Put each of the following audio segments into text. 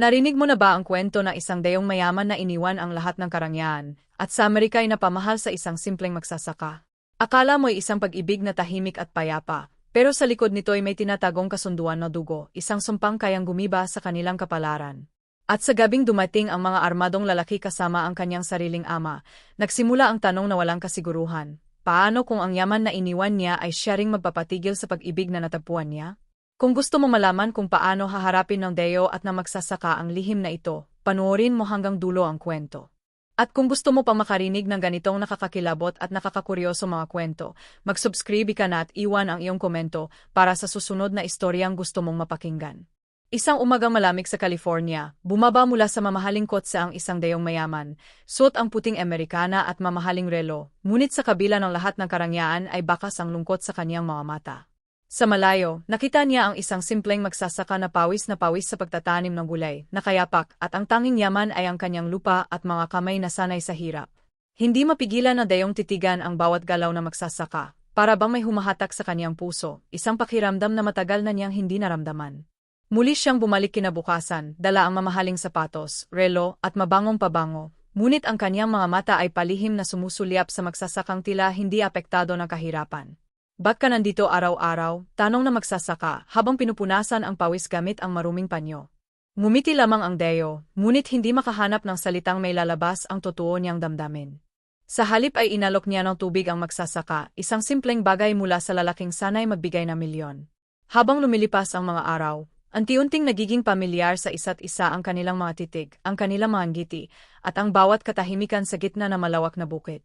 Narinig mo na ba ang kwento ng isang dayong mayaman na iniwan ang lahat ng karangyaan, at sa Amerika ay napamahal sa isang simpleng magsasaka? Akala mo'y isang pag-ibig na tahimik at payapa, pero sa likod nito ay may tinatagong kasunduan na dugo, isang sumpang kayang gumiba sa kanilang kapalaran. At sa gabing dumating ang mga armadong lalaki kasama ang kanyang sariling ama, nagsimula ang tanong na walang kasiguruhan. Paano kung ang yaman na iniwan niya ay siya ring magpapatigil sa pag-ibig na natagpuan niya? Kung gusto mo malaman kung paano haharapin ng Deo at na magsasaka ang lihim na ito, panuorin mo hanggang dulo ang kwento. At kung gusto mo pang makarinig ng ganitong nakakakilabot at nakakakuryoso mga kwento, mag-subscribe ka na at iwan ang iyong komento para sa susunod na istoryang gusto mong mapakinggan. Isang umagang malamig sa California, bumaba mula sa mamahaling kotse ang isang dayong mayaman, suot ang puting Amerikana at mamahaling relo, ngunit sa kabila ng lahat ng karangyaan ay bakas ang lungkot sa kanyang mga mata. Sa malayo, nakita niya ang isang simpleng magsasaka na pawis na pawis sa pagtatanim ng gulay, nakayapak, at ang tanging yaman ay ang kanyang lupa at mga kamay na sanay sa hirap. Hindi mapigilan na dayong titigan ang bawat galaw na magsasaka, para bang may humahatak sa kanyang puso, isang pakiramdam na matagal na niyang hindi naramdaman. Muli siyang bumalik kinabukasan, dala ang mamahaling sapatos, relo, at mabangong pabango, ngunit ang kanyang mga mata ay palihim na sumusulyap sa magsasakang tila hindi apektado ng kahirapan. Bak ka nandito araw-araw, tanong na magsasaka, habang pinupunasan ang pawis gamit ang maruming panyo. Ngumiti lamang ang Deo, ngunit hindi makahanap ng salitang may lalabas ang totoo niyang damdamin. Sa halip ay inalok niya ng tubig ang magsasaka, isang simpleng bagay mula sa lalaking sanay magbigay ng milyon. Habang lumilipas ang mga araw, anti-unting nagiging pamilyar sa isa't isa ang kanilang mga titig, ang kanilang mga ngiti, at ang bawat katahimikan sa gitna ng malawak na bukit.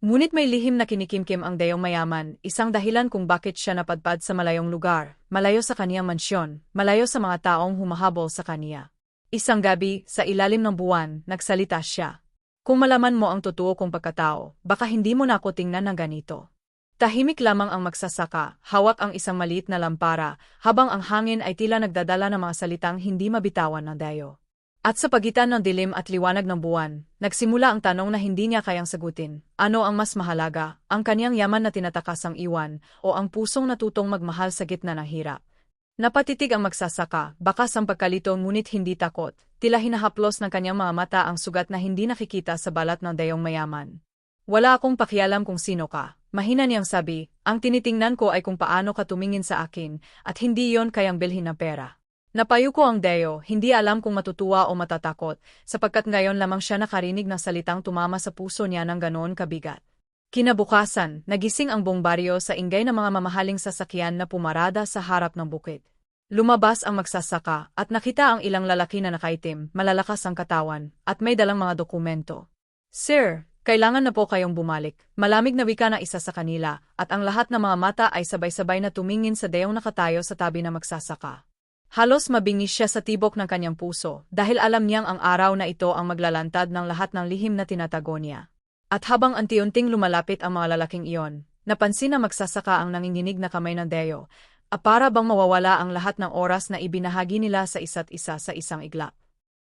Ngunit may lihim na kinikimkim ang dayong mayaman, isang dahilan kung bakit siya napadpad sa malayong lugar, malayo sa kaniyang mansyon, malayo sa mga taong humahabol sa kaniya. Isang gabi, sa ilalim ng buwan, nagsalita siya. Kung malaman mo ang totoo kong pagkatao, baka hindi mo na ako tingnan ng ganito. Tahimik lamang ang magsasaka, hawak ang isang maliit na lampara, habang ang hangin ay tila nagdadala ng mga salitang hindi mabitawan ng dayo. At sa pagitan ng dilim at liwanag ng buwan, nagsimula ang tanong na hindi niya kayang sagutin. Ano ang mas mahalaga, ang kanyang yaman na tinatakasang iwan, o ang pusong natutong magmahal sa gitna ng hirap? Napatitig ang magsasaka, bakas ang pagkalito ngunit hindi takot, tila hinahaplos ng kanyang mga mata ang sugat na hindi nakikita sa balat ng dayong mayaman. Wala akong pakialam kung sino ka, mahina niyang sabi, ang tinitingnan ko ay kung paano ka tumingin sa akin, at hindi yon kayang bilhin na pera. Napayuko ang Deo, hindi alam kung matutuwa o matatakot, sapagkat ngayon lamang siya nakarinig ng salitang tumama sa puso niya ng ganoon kabigat. Kinabukasan, nagising ang buong baryo sa ingay ng mga mamahaling sasakyan na pumarada sa harap ng bukid. Lumabas ang magsasaka at nakita ang ilang lalaki na nakaitim, malalakas ang katawan, at may dalang mga dokumento. Sir, kailangan na po kayong bumalik. Malamig na wika na isa sa kanila, at ang lahat ng mga mata ay sabay-sabay na tumingin sa dayong nakatayo sa tabi ng magsasaka. Halos mabingis siya sa tibok ng kanyang puso dahil alam niyang ang araw na ito ang maglalantad ng lahat ng lihim na tinatago niya. At habang anti-unting lumalapit ang mga lalaking iyon, napansin na magsasaka ang nanginginig na kamay ng Deo, a para bang mawawala ang lahat ng oras na ibinahagi nila sa isa't isa sa isang iglap.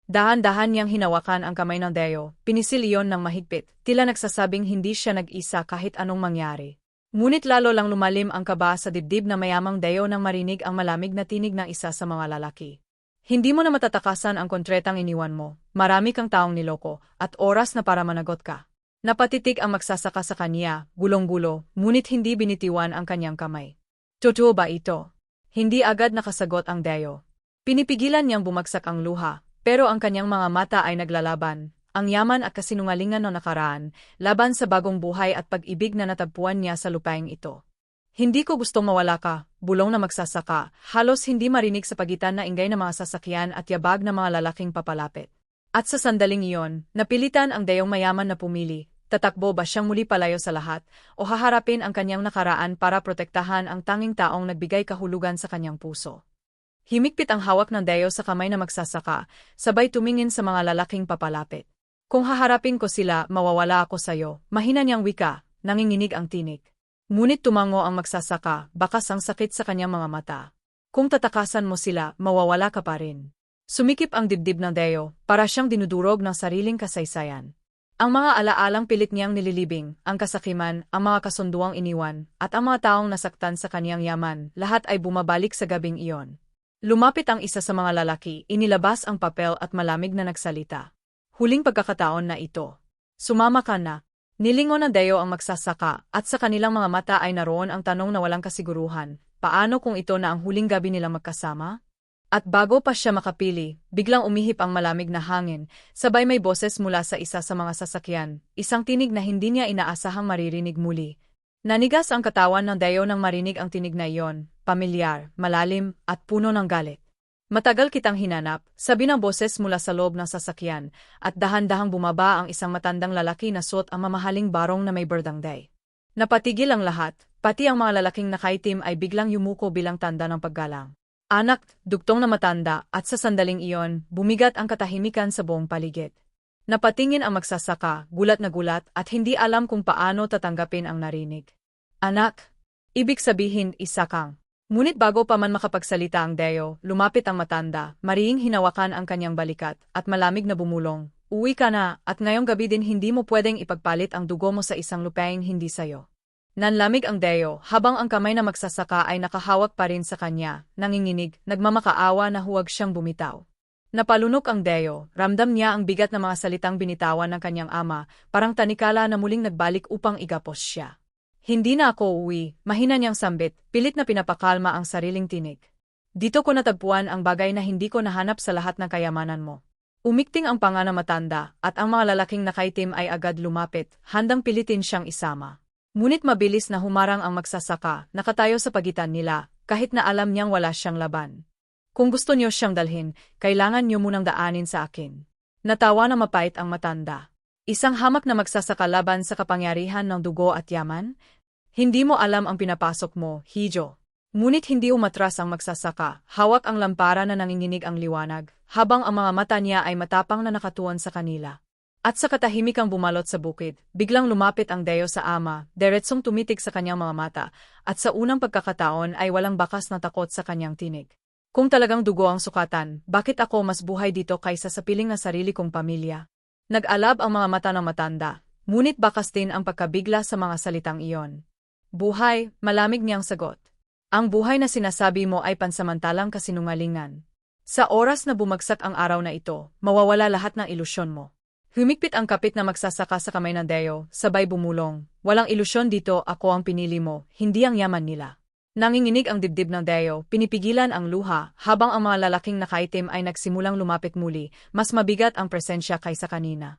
Dahan-dahan niyang hinawakan ang kamay ng Deo, pinisil iyon ng mahigpit, tila nagsasabing hindi siya nag-isa kahit anong mangyari. Ngunit lalo lang lumalim ang kaba sa dibdib na mayamang dayo nang marinig ang malamig na tinig ng isa sa mga lalaki. Hindi mo na matatakasan ang kontretang iniwan mo, marami kang taong niloko, at oras na para managot ka. Napatitig ang magsasaka sa kanya, gulong-gulo, ngunit hindi binitiwan ang kanyang kamay. Totoo ba ito? Hindi agad nakasagot ang dayo. Pinipigilan niyang bumagsak ang luha, pero ang kanyang mga mata ay naglalaban, ang yaman at kasinungalingan ng nakaraan, laban sa bagong buhay at pag-ibig na natagpuan niya sa lupaing ito. Hindi ko gustong mawala ka, bulong na magsasaka, halos hindi marinig sa pagitan na ingay ng mga sasakyan at yabag ng mga lalaking papalapit. At sa sandaling iyon, napilitan ang dayong mayaman na pumili, tatakbo ba siyang muli palayo sa lahat, o haharapin ang kanyang nakaraan para protektahan ang tanging taong nagbigay kahulugan sa kanyang puso. Himikpit ang hawak ng dayo sa kamay na magsasaka, sabay tumingin sa mga lalaking papalapit. Kung haharapin ko sila, mawawala ako sayo. Mahina niyang wika, nanginginig ang tinik. Ngunit tumango ang magsasaka, bakas ang sakit sa kanyang mga mata. Kung tatakasan mo sila, mawawala ka pa rin. Sumikip ang dibdib ng Deo, para siyang dinudurog ng sariling kasaysayan. Ang mga alaalang pilit niyang nililibing, ang kasakiman, ang mga kasunduang iniwan, at ang mga taong nasaktan sa kaniyang yaman, lahat ay bumabalik sa gabing iyon. Lumapit ang isa sa mga lalaki, inilabas ang papel at malamig na nagsalita. Huling pagkakataon na ito. Sumama ka na. Nilingon ng Deo ang magsasaka, at sa kanilang mga mata ay naroon ang tanong na walang kasiguruhan, paano kung ito na ang huling gabi nila magkasama? At bago pa siya makapili, biglang umihip ang malamig na hangin, sabay may boses mula sa isa sa mga sasakyan, isang tinig na hindi niya inaasahang maririnig muli. Nanigas ang katawan ng Deo nang marinig ang tinig na iyon, pamilyar, malalim, at puno ng galit. Matagal kitang hinanap, sabi ng boses mula sa loob ng sasakyan, at dahan-dahang bumaba ang isang matandang lalaki na suot ang mamahaling barong na may berdangday. Napatigil ang lahat, pati ang mga lalaking nakaitim ay biglang yumuko bilang tanda ng paggalang. Anak, duktong na matanda, at sa sandaling iyon, bumigat ang katahimikan sa buong paligid. Napatingin ang magsasaka, gulat na gulat, at hindi alam kung paano tatanggapin ang narinig. Anak, ibig sabihin isa kang. Ngunit bago pa man makapagsalita ang Deo, lumapit ang matanda, mariing hinawakan ang kanyang balikat, at malamig na bumulong. Uwi ka na, at ngayong gabi din hindi mo pwedeng ipagpalit ang dugo mo sa isang lupaing hindi sayo. Nanlamig ang Deo, habang ang kamay na magsasaka ay nakahawak pa rin sa kanya, nanginginig, nagmamakaawa na huwag siyang bumitaw. Napalunok ang Deo, ramdam niya ang bigat ng mga salitang binitawan ng kanyang ama, parang tanikala na muling nagbalik upang igapos siya. Hindi na ako uwi, mahina niyang sambit, pilit na pinapakalma ang sariling tinig. Dito ko natagpuan ang bagay na hindi ko nahanap sa lahat ng kayamanan mo. Umikting ang panga na matanda, at ang mga lalaking nakaitim ay agad lumapit, handang pilitin siyang isama. Ngunit mabilis na humarang ang magsasaka, nakatayo sa pagitan nila, kahit na alam niyang wala siyang laban. Kung gusto niyo siyang dalhin, kailangan niyo munang daanin sa akin. Natawa na mapait ang matanda. Isang hamak na magsasaka laban sa kapangyarihan ng dugo at yaman, hindi mo alam ang pinapasok mo, Hijo. Ngunit hindi umatras ang magsasaka, hawak ang lampara na nanginginig ang liwanag, habang ang mga mata niya ay matapang na nakatuon sa kanila. At sa katahimikang bumalot sa bukid, biglang lumapit ang Deo sa ama, diretsong tumitig sa kanyang mga mata, at sa unang pagkakataon ay walang bakas na takot sa kanyang tinig. Kung talagang dugo ang sukatan, bakit ako mas buhay dito kaysa sa piling na sarili kong pamilya? Nag-alab ang mga mata ng matanda, ngunit bakas din ang pagkabigla sa mga salitang iyon. Buhay, malamig niyang sagot. Ang buhay na sinasabi mo ay pansamantalang kasinungalingan. Sa oras na bumagsak ang araw na ito, mawawala lahat ng ilusyon mo. Humikpit ang kapit na magsasaka sa kamay ng Deo, sabay bumulong. Walang ilusyon dito, ako ang pinili mo, hindi ang yaman nila. Nanginginig ang dibdib ng Deo, pinipigilan ang luha, habang ang mga lalaking nakaitim ay nagsimulang lumapit muli, mas mabigat ang presensya kaysa kanina.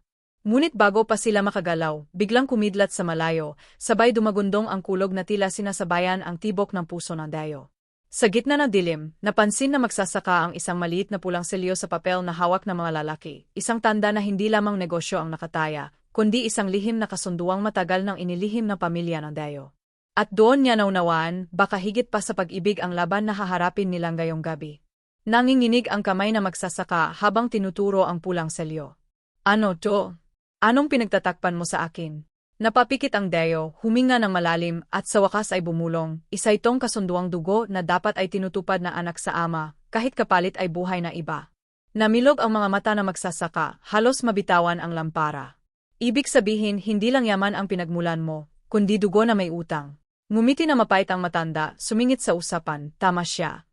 Ngunit bago pa sila makagalaw, biglang kumidlat sa malayo, sabay dumagundong ang kulog na tila sinasabayan ang tibok ng puso ng dayo. Sa gitna ng dilim, napansin na magsasaka ang isang maliit na pulang selyo sa papel na hawak ng mga lalaki, isang tanda na hindi lamang negosyo ang nakataya, kundi isang lihim na kasunduang matagal ng inilihim ng pamilya ng dayo. At doon niya naunawaan, baka higit pa sa pag-ibig ang laban na haharapin nilang gayong gabi. Nanginginig ang kamay na magsasaka habang tinuturo ang pulang selyo. Ano to? Anong pinagtatakpan mo sa akin? Napapikit ang Deo, huminga ng malalim, at sa wakas ay bumulong, isa itong kasunduang dugo na dapat ay tinutupad na anak sa ama, kahit kapalit ay buhay na iba. Namilog ang mga mata na magsasaka, halos mabitawan ang lampara. Ibig sabihin hindi lang yaman ang pinagmulan mo, kundi dugo na may utang. Ngumiti na mapait ang matanda, sumingit sa usapan, tama siya.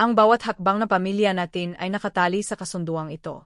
Ang bawat hakbang na pamilya natin ay nakatali sa kasunduang ito.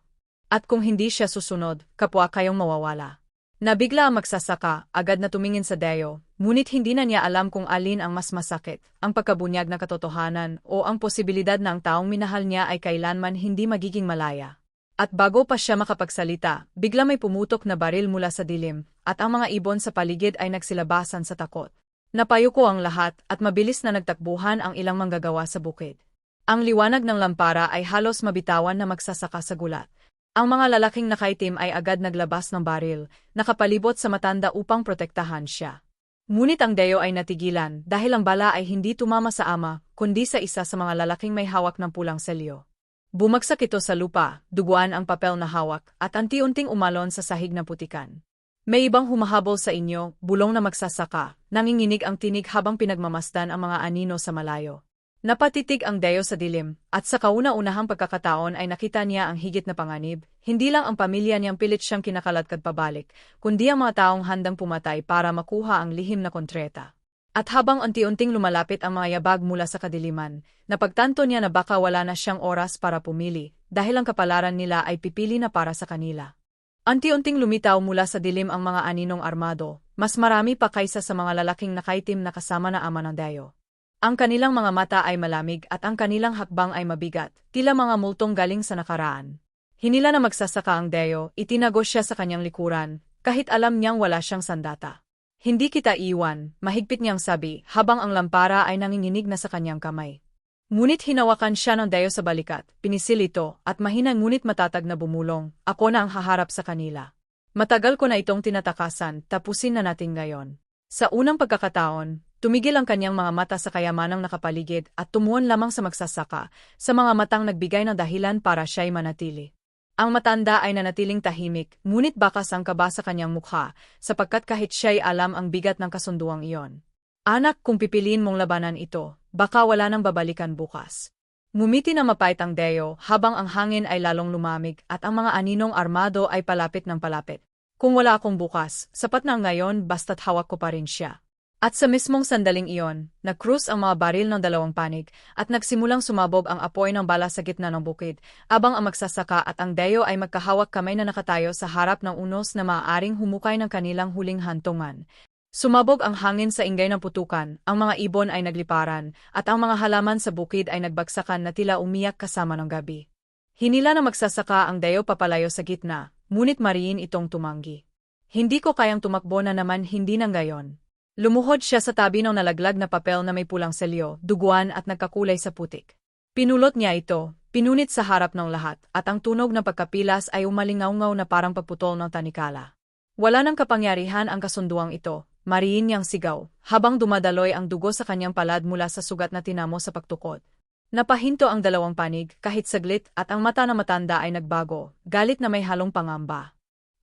At kung hindi siya susunod, kapwa kayong mawawala. Nabigla ang magsasaka, agad na tumingin sa Deo, ngunit hindi na niya alam kung alin ang mas masakit, ang pagkabunyag na katotohanan o ang posibilidad na ang taong minahal niya ay kailanman hindi magiging malaya. At bago pa siya makapagsalita, bigla may pumutok na baril mula sa dilim, at ang mga ibon sa paligid ay nagsilabasan sa takot. Napayuko ang lahat at mabilis na nagtakbuhan ang ilang manggagawa sa bukid. Ang liwanag ng lampara ay halos mabitawan na magsasaka sa gulat. Ang mga lalaking nakaitim ay agad naglabas ng baril, nakapalibot sa matanda upang protektahan siya. Ngunit ang Deo ay natigilan dahil ang bala ay hindi tumama sa ama, kundi sa isa sa mga lalaking may hawak ng pulang selyo. Bumagsak ito sa lupa, duguan ang papel na hawak, at anti-unting umalon sa sahig na putikan. May ibang humahabol sa inyo, bulong na magsasaka, nanginginig ang tinig habang pinagmamasdan ang mga anino sa malayo. Napatitig ang Deo sa dilim, at sa kauna-unahang pagkakataon ay nakita niya ang higit na panganib, hindi lang ang pamilya niyang pilit siyang kinakaladkad pabalik, kundi ang mga taong handang pumatay para makuha ang lihim na kontreta. At habang unti-unting lumalapit ang mga yabag mula sa kadiliman, napagtanto niya na baka wala na siyang oras para pumili, dahil ang kapalaran nila ay pipili na para sa kanila. Unti-unting lumitaw mula sa dilim ang mga aninong armado, mas marami pa kaysa sa mga lalaking nakaitim na kasama na ama ng dayo. Ang kanilang mga mata ay malamig at ang kanilang hakbang ay mabigat, tila mga multong galing sa nakaraan. Hinila na magsasaka ang dayo, itinagos siya sa kanyang likuran, kahit alam niyang wala siyang sandata. Hindi kita iwan, mahigpit niyang sabi, habang ang lampara ay nanginginig na sa kanyang kamay. Ngunit hinawakan siya ng dayo sa balikat, pinisil ito, at mahina ngunit matatag na bumulong, ako na ang haharap sa kanila. Matagal ko na itong tinatakasan, tapusin na natin ngayon. Sa unang pagkakataon, tumigil ang kanyang mga mata sa kayamanang nakapaligid at tumuon lamang sa magsasaka, sa mga matang nagbigay ng dahilan para siya'y manatili. Ang matanda ay nanatiling tahimik, ngunit bakas ang kaba sa kanyang mukha, sapagkat kahit siya'y alam ang bigat ng kasunduang iyon. Anak, kung pipiliin mong labanan ito, baka wala nang babalikan bukas. Ngumiti na mapait ang Deo habang ang hangin ay lalong lumamig at ang mga aninong armado ay palapit ng palapit. Kung wala akong bukas, sapat na ngayon basta't hawak ko pa rin siya. At sa mismong sandaling iyon, nag-cruise ang mga baril ng dalawang panig at nagsimulang sumabog ang apoy ng bala sa gitna ng bukid, abang ang magsasaka at ang Deo ay magkahawak kamay na nakatayo sa harap ng unos na maaaring humukay ng kanilang huling hantungan. Sumabog ang hangin sa ingay ng putukan, ang mga ibon ay nagliparan, at ang mga halaman sa bukid ay nagbagsakan na tila umiyak kasama ng gabi. Hinila na magsasaka ang Deo papalayo sa gitna, ngunit mariin itong tumanggi. Hindi ko kayang tumakbo na naman hindi ng gayon. Lumuhod siya sa tabi ng nalaglag na papel na may pulang selyo, duguan at nagkakulay sa putik. Pinulot niya ito, pinunit sa harap ng lahat, at ang tunog ng pagkapilas ay umalingaw-ngaw na parang pagputol ng tanikala. Wala nang kapangyarihan ang kasunduang ito, mariin niyang sigaw, habang dumadaloy ang dugo sa kanyang palad mula sa sugat na tinamo sa pagtukod. Napahinto ang dalawang panig, kahit saglit, at ang mata na matanda ay nagbago, galit na may halong pangamba.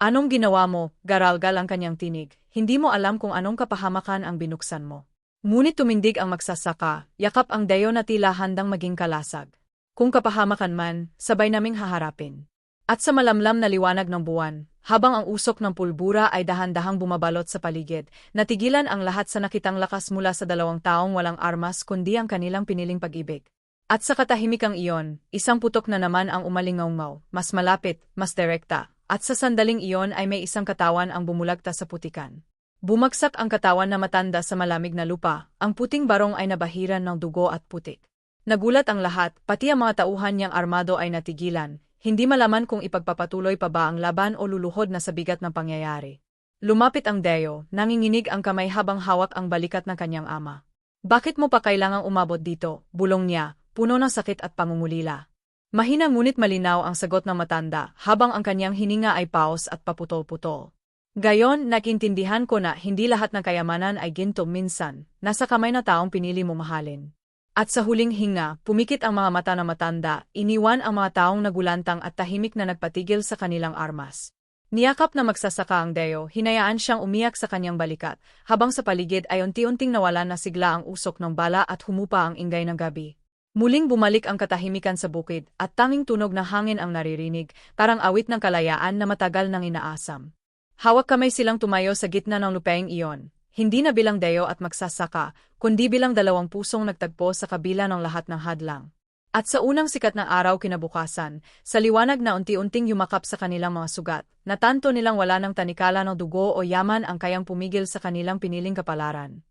Anong ginawa mo, garalgal ang kanyang tinig, hindi mo alam kung anong kapahamakan ang binuksan mo. Ngunit tumindig ang magsasaka, yakap ang dayo na tila handang maging kalasag. Kung kapahamakan man, sabay naming haharapin. At sa malamlam na liwanag ng buwan, habang ang usok ng pulbura ay dahan-dahang bumabalot sa paligid, natigilan ang lahat sa nakitang lakas mula sa dalawang taong walang armas kundi ang kanilang piniling pag-ibig. At sa katahimikang iyon, isang putok na naman ang umalingaw mas malapit, mas direkta, at sa sandaling iyon ay may isang katawan ang bumulagta sa putikan. Bumagsak ang katawan na matanda sa malamig na lupa, ang puting barong ay nabahiran ng dugo at putik. Nagulat ang lahat, pati ang mga tauhan niyang armado ay natigilan, hindi malaman kung ipagpapatuloy pa ba ang laban o luluhod na sa bigat ng pangyayari. Lumapit ang Deo, nanginginig ang kamay habang hawak ang balikat ng kanyang ama. Bakit mo pa kailangang umabot dito, bulong niya, puno ng sakit at pangungulila. Mahina ngunit malinaw ang sagot ng matanda habang ang kanyang hininga ay paos at paputol-putol. Gayon, nakintindihan ko na hindi lahat ng kayamanan ay ginto minsan, nasa kamay na taong pinili mo mahalin. At sa huling hinga, pumikit ang mga mata ng matanda, iniwan ang mga taong nagulantang at tahimik na nagpatigil sa kanilang armas. Niyakap na magsasaka ang Deo, hinayaan siyang umiyak sa kanyang balikat, habang sa paligid ay unti-unting nawalan na sigla ang usok ng bala at humupa ang ingay ng gabi. Muling bumalik ang katahimikan sa bukid at tanging tunog ng hangin ang naririnig, parang awit ng kalayaan na matagal nang inaasam. Hawak kamay silang tumayo sa gitna ng lupaing iyon, hindi na bilang deo at magsasaka, kundi bilang dalawang pusong nagtagpo sa kabila ng lahat ng hadlang. At sa unang sikat ng araw kinabukasan, sa liwanag na unti-unting yumakap sa kanilang mga sugat, natanto nilang wala ng tanikala ng dugo o yaman ang kayang pumigil sa kanilang piniling kapalaran.